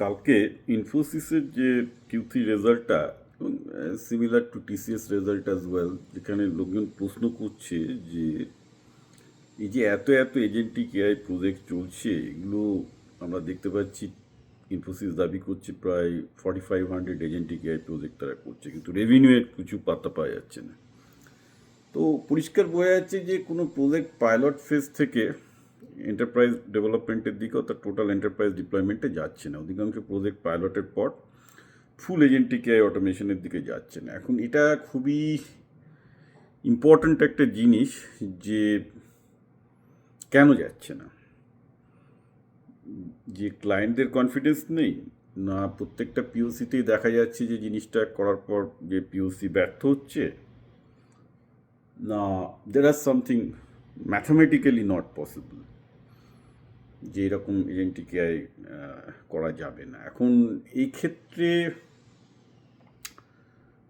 কালকে ইনফোসিসের যে কিউ থ্রি রেজাল্টটা similar to TCS result as well যেখানে লোকজন প্রশ্ন করছে যে, এই যে এত এত এজেন্টিক এআই প্রজেক্ট চলছে, এগুলো আমরা দেখতে পাচ্ছি ইনফোসিস দাবি করছে প্রায় forty five hundred agentic AI project তারা করছে, কিন্তু রেভিনিউয়ের কিছু পাত্তা পাওয়া যাচ্ছে না। তো পরিষ্কার বোঝা যাচ্ছে যে কোনো প্রজেক্ট পাইলট ফেজ থেকে এন্টারপ্রাইজ ডেভেলপমেন্টের দিকে অর্থাৎ টোটাল এন্টারপ্রাইজ ডিপ্লয়মেন্টে যাচ্ছে না। অধিকাংশ প্রজেক্ট পাইলটের পর ফুল এজেন্টিক এআই অটোমেশনের দিকে যাচ্ছে না। এখন এটা খুবই ইম্পর্ট্যান্ট একটা জিনিস যে কেন যাচ্ছে না? যে ক্লায়েন্টদের কনফিডেন্স নেই, না প্রত্যেকটা পিওসিতেই দেখা যাচ্ছে যে জিনিসটা করার পর যে পিওসি ব্যর্থ হচ্ছে, না দের আর সামথিং ম্যাথামেটিক্যালি নট পসিবল যে এরকম এজেন্টিক এআই করা যাবে না। এখন এই ক্ষেত্রে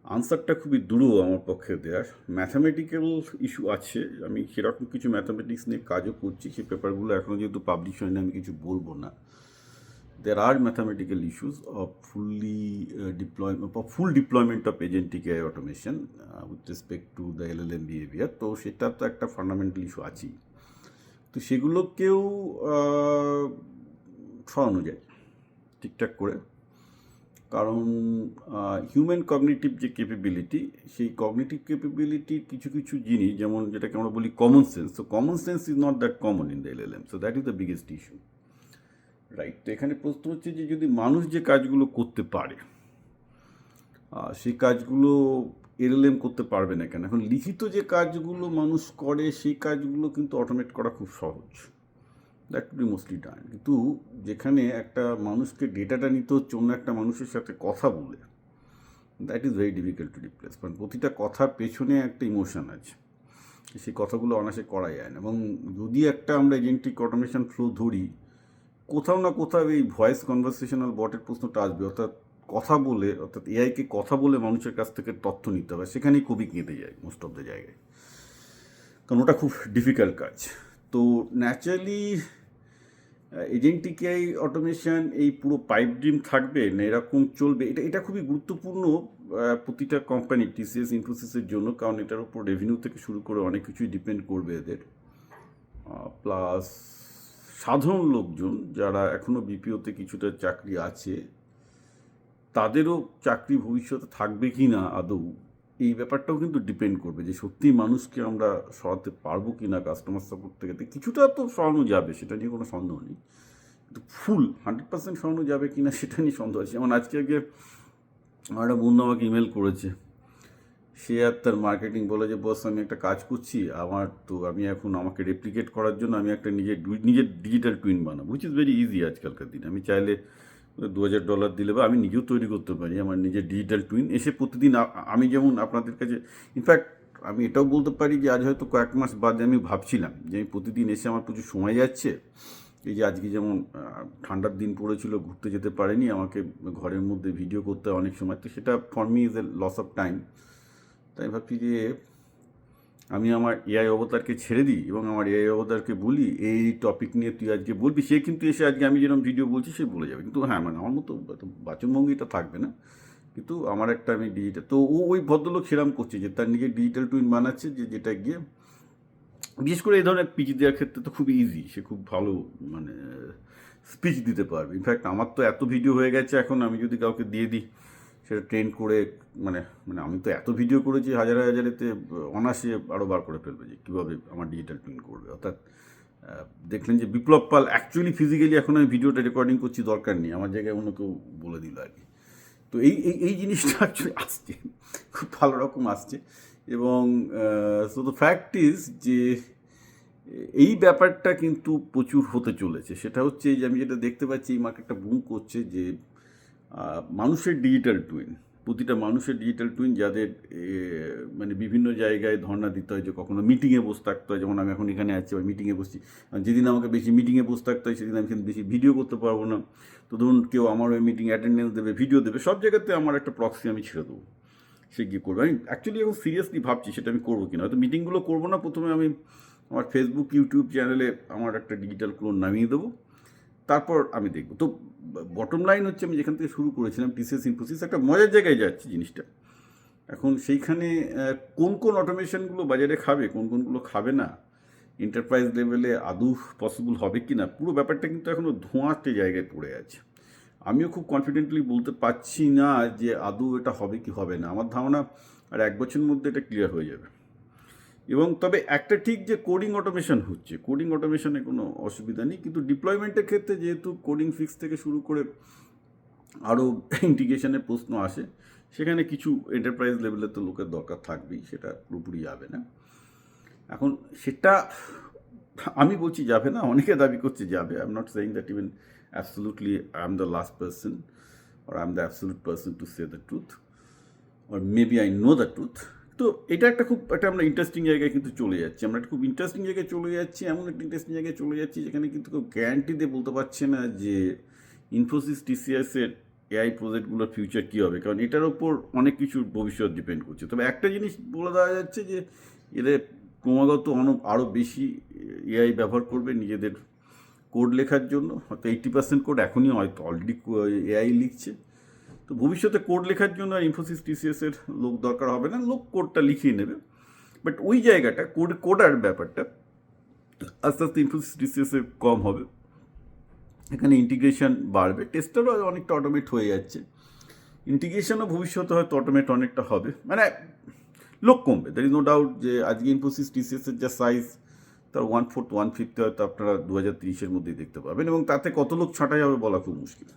আনসারটা খুবই দূরও আমার পক্ষে দেওয়ার ম্যাথামেটিক্যাল ইস্যু আছে। আমি সেরকম কিছু ম্যাথামেটিক্স নিয়ে কাজও করছি। সেই পেপারগুলো এখনও যেহেতু পাবলিশ হয়নি আমি কিছু বলব না। There আর mathematical issues of fully uh, full deployment of of agentic AI automation uh, with L the LLM behavior. তো সেটা তো একটা ফান্ডামেন্টাল ইস্যু আছেই। তো সেগুলোকেও সরানো যায় ঠিকঠাক করে। কারণ হিউম্যান কগনিটিভ যে ক্যাপেবিলিটি সেই কগনিটিভ ক্যাপেবিলিটির কিছু কিছু জিনিস, যেমন যেটাকে আমরা বলি কমন সেন্স তো common sense is not that common in the LLM so that is the biggest issue right তো এখানে প্রশ্ন হচ্ছে যে, যদি মানুষ যে কাজগুলো করতে পারে সেই কাজগুলো এলএলএম করতে পারবে না কেন? এখন লিখিত যে কাজগুলো মানুষ করে, সেই কাজগুলো কিন্তু অটোমেট করা খুব সহজ। That to be mostly done কিন্তু যেখানে একটা মানুষকে ডেটাটা নিতে হচ্ছে, অন্য একটা মানুষের সাথে কথা বলে that is very difficult to replace কারণ প্রতিটা কথার পেছনে একটা ইমোশন আছে। সেই কথাগুলো অনায়াসে করা যায় না। এবং যদি একটা আমরা এজেন্টিক অটোমেশন ফ্লো ধরি, কোথাও না কোথাও এই ভয়েস কনভারসেশনাল বটের প্রশ্নটা আসবে, অর্থাৎ কথা বলে, অর্থাৎ এআইকে কথা বলে মানুষের কাছ থেকে তথ্য নিতে হবে সেখানেই খুবই কেঁদে যায় মোস্ট অফ দ্য জায়গায়। কারণ ওটা খুব ডিফিকাল্ট কাজ। তো ন্যাচারালি এজেন্টিক এআই অটোমেশন এই পুরো পাইপ ড্রিম থাকবে না, এরকম চলবে। এটা এটা খুবই গুরুত্বপূর্ণ প্রতিটা কোম্পানি টিসিএস ইনফোসিসের জন্য, কারণ এটার উপর রেভিনিউ থেকে শুরু করে অনেক কিছুই ডিপেন্ড করবে এদের। প্লাস সাধারণ লোকজন যারা এখনও বিপিওতে কিছুটা চাকরি আছে তাদেরও চাকরি ভবিষ্যতে থাকবে কি না আদৌ, এই ব্যাপারটাও কিন্তু ডিপেন্ড করবে যে সত্যি মানুষকে আমরা সরাতে পারব কি না কাস্টমার সাপোর্ট থেকে। কিছুটা তো সরানো যাবে, সেটা নিয়ে কোনো সন্দেহ নেই। কিন্তু ফুল হান্ড্রেড পার্সেন্ট সরানো যাবে কি না সেটা নিয়ে সন্দেহ আছে। যেমন আজকে আগে আমার একটা বন্ধু আমাকে ইমেল করেছে। সে আর তার মার্কেটিং বলে যে, বস, আমি একটা কাজ করছি, আমার তো আমি এখন আমাকে রেপ্লিকেট করার জন্য আমি একটা নিজের নিজের ডিজিটাল টুইন বানাবো। উইচ ইজ ভেরি ইজি আজকালকার দিনে। আমি চাইলে দু হাজার ডলার দিলে বা আমি নিজেও তৈরি করতে পারি, আমার নিজের ডিজিটাল টুইন এসে প্রতিদিন আমি যেমন আপনাদের কাছে ইনফ্যাক্ট আমি এটাও বলতে পারি যে আজ হয়তো কয়েক মাস বাদে আমি ভাবছিলাম যে আমি প্রতিদিন এসে আমার প্রচুর সময় যাচ্ছে। এই যে আজকে যেমন ঠান্ডার দিন পড়েছিল, ঘুরতে যেতে পারেনি, আমাকে ঘরের মধ্যে ভিডিও করতে অনেক সময়, তো সেটা for me is a loss of time তাই ভাবছি যে আমি আমার এআই অবতারকে ছেড়ে দিই এবং আমার এআই অবতারকে বলি, এই টপিক নিয়ে তুই আজকে বলবি? সে কিন্তু এসে আজকে আমি যেরকম ভিডিও বলছি, সে বলে যাবে। কিন্তু হ্যাঁ মানে আমার মতো বাচনভঙ্গিটা থাকবে না। কিন্তু আমার একটা আমি ডিজিটাল তো ও, ওই ভদ্রলোক সেরাম করছে যে তার নিজের ডিজিটাল টুইন বানাচ্ছে, যে যেটা গিয়ে বিশেষ করে এই ধরনের পিচ দেওয়ার ক্ষেত্রে তো খুব ইজি সে খুব ভালো মানে স্পিচ দিতে পারবে। ইনফ্যাক্ট আমার তো এত ভিডিও হয়ে গেছে, এখন আমি যদি কাউকে দিয়ে দিই সেটা ট্রেন করে মানে মানে আমি তো এত ভিডিও করেছি হাজারে হাজারেতে অনাসে আরও বার করে ফেলবে যে কীভাবে আমার ডিজিটাল টুইন করবে। অর্থাৎ দেখলেন যে বিপ্লব পাল অ্যাকচুয়ালি ফিজিক্যালি এখন আমি ভিডিওটা রেকর্ডিং করছি, দরকার নেই। আমার জায়গায় অন্য কেউ বলে দিল আর কি। তো এই এই এই জিনিসটা অ্যাকচুয়ালি আসছে, খুব ভালো রকম আসছে। এবং সো দ্য ফ্যাক্ট ইজ যে, এই ব্যাপারটা কিন্তু প্রচুর হতে চলেছে। সেটা হচ্ছে যে আমি যেটা দেখতে পাচ্ছি, এই মার্কেটটা বুম করছে যে মানুষের ডিজিটাল টুইন প্রতিটা মানুষের ডিজিটাল টুইন যাদের মানে বিভিন্ন জায়গায় ধর্ণা দিতে হয় যে কখনো মিটিংয়ে বসে থাকতে হয়। যেমন আমি এখন এখানে আছি বা মিটিংয়ে বসছি। যেদিন আমাকে বেশি মিটিংয়ে বসে থাকতে হয়, সেদিন আমি কিন্তু বেশি ভিডিও করতে পারব না। তো ধরুন কেউ আমার ওই মিটিং অ্যাটেন্ডেন্স দেবে ভিডিও দেবে, সব জায়গাতে আমার একটা প্রক্সি আমি ছেড়ে দেবো। সে গিয়ে করবে। আমি অ্যাকচুয়ালি এখন সিরিয়াসলি ভাবছি সেটা আমি করব কিনা হয়তো মিটিংগুলো করব না, প্রথমে আমি আমার ফেসবুক ইউটিউব চ্যানেলে আমার একটা ডিজিটাল ক্লোন নামিয়ে দেবো। তারপর আমি দেখব। তো বটম লাইন হচ্ছে আমি যেখান থেকে শুরু করেছিলাম টিসিএস ইনফোসিস একটা মজার জায়গায় যাচ্ছে জিনিসটা। এখন সেইখানে কোন কোন অটোমেশনগুলো বাজারে খাবে, কোন কোনগুলো খাবে না এন্টারপ্রাইজ লেভেলে আদৌ পসিবল হবে কি না পুরো ব্যাপারটা কিন্তু এখনও ধোঁয়াটে জায়গায় পড়ে আছে। আমিও খুব কনফিডেন্টলি বলতে পারছি না যে আদৌ এটা হবে কি হবে না। আমার ধারণা আর এক বছরের মধ্যে এটা ক্লিয়ার হয়ে যাবে। এবং তবে একটা ঠিক যে কোডিং অটোমেশন হচ্ছে কোডিং অটোমেশনে কোনো অসুবিধা নেই, কিন্তু ডিপ্লয়মেন্টের ক্ষেত্রে যেহেতু কোডিং ফিক্স থেকে শুরু করে আরও ইন্টিগ্রেশনের প্রশ্ন আসে, সেখানে কিছু এন্টারপ্রাইজ লেভেলে তো লোকের দরকার থাকবেই, সেটা পুরোপুরি যাবে না। এখন সেটা আমি বলছি যাবে না, অনেকে দাবি করছে যাবে। I am not saying that even absolutely I am the last person or I am the absolute person to say the truth or maybe I know the truth তো এটা একটা খুব একটা আমরা ইন্টারেস্টিং জায়গায় কিন্তু চলে যাচ্ছি। আমরা একটা খুব ইন্টারেস্টিং জায়গায় চলে যাচ্ছি, এমন একটা ইন্টারেস্টিং জায়গায় চলে যাচ্ছি যেখানে কিন্তু কেউ গ্যারান্টি দিয়ে বলতে পারছে না যে ইনফোসিস টিসিএসের এআই প্রজেক্টগুলোর ফিউচার কী হবে। কারণ এটার ওপর অনেক কিছুর ভবিষ্যৎ ডিপেন্ড করছে। তবে একটা জিনিস বলে দেওয়া যাচ্ছে যে, এদের ক্রমাগত অনেক আরও বেশি এআই ব্যবহার করবে নিজেদের কোড লেখার জন্য। হয়তো এইট্টি পার্সেন্ট কোড এখনই হয়তো অলরেডি এআই লিখছে। তো ভবিষ্যতে কোড লেখার জন্য আর ইনফোসিস টিসিএসের লোক দরকার হবে না, লোক কোডটা লিখিয়ে নেবে। বাট ওই জায়গাটা কোড কোডার ব্যাপারটা, আস্তে আস্তে ইনফোসিস টিসিএসের কম হবে। এখানে ইন্টিগ্রেশন বাড়বে। টেস্টারও অনেকটা অটোমেট হয়ে যাচ্ছে। ইন্টিগ্রেশনও ভবিষ্যতে হয়তো অটোমেট অনেকটা হবে। মানে লোক কমবে। দ্যার ইজ নো ডাউট যে আজকে ইনফোসিস টিসিএসের যা সাইজ তার ওয়ান ফোর্থ ওয়ান ফিফথ হয়তো আপনারা দু হাজার তিরিশের মধ্যেই দেখতে পাবেন এবং তাতে কত লোক ছাঁটাই হবে বলা খুব মুশকিল।